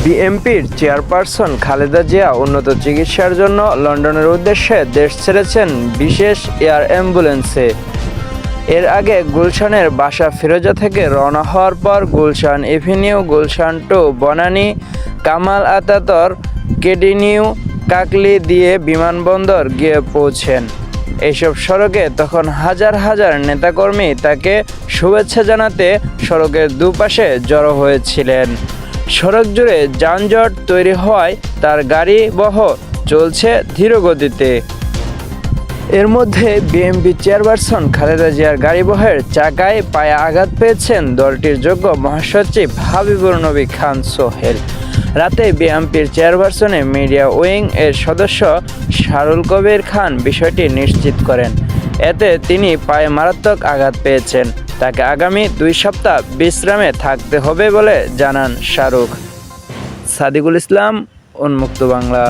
বিএমপির চেয়ারপারসন খালেদা জিয়া উন্নত চিকিৎসার জন্য লন্ডনের উদ্দেশ্যে দেশ ছেড়েছেন বিশেষ এয়ার অ্যাম্বুলেন্সে। এর আগে গুলশানের বাসা ফিরোজা থেকে রওনা হওয়ার পর Gulshan avenue, Gulshan two, Banani, Kamal Ataturk, কেডিনিউ, Kakoli দিয়ে বিমানবন্দর গিয়ে পৌঁছেন। এইসব সড়কে তখন হাজার হাজার নেতাকর্মী তাকে শুভেচ্ছা জানাতে সড়কের দুপাশে জড়ো হয়েছিলেন। সড়ক জুড়ে যানজট তৈরি হওয়ায় তার গাড়ি বহ চলছে ধীর গতিতে। এর মধ্যে বিএমপি চেয়ারপারসন খালেদা জিয়ার গাড়িবহের চাকায় পায়ে আঘাত পেয়েছেন দলটির যোগ্য মহাসচিব হাবিবুর নবী খান সোহেল। রাতে বিএমপির চেয়ারপারসনে মিডিয়া উইং এর সদস্য শারুল কবির খান বিষয়টি নিশ্চিত করেন। এতে তিনি পায়ে মারাত্মক আঘাত পেয়েছেন। তাকে আগামী দুই সপ্তাহ বিশ্রামে থাকতে হবে বলে জানান শাহরুখ। সাদিকুল ইসলাম উন্মুক্ত বাংলা।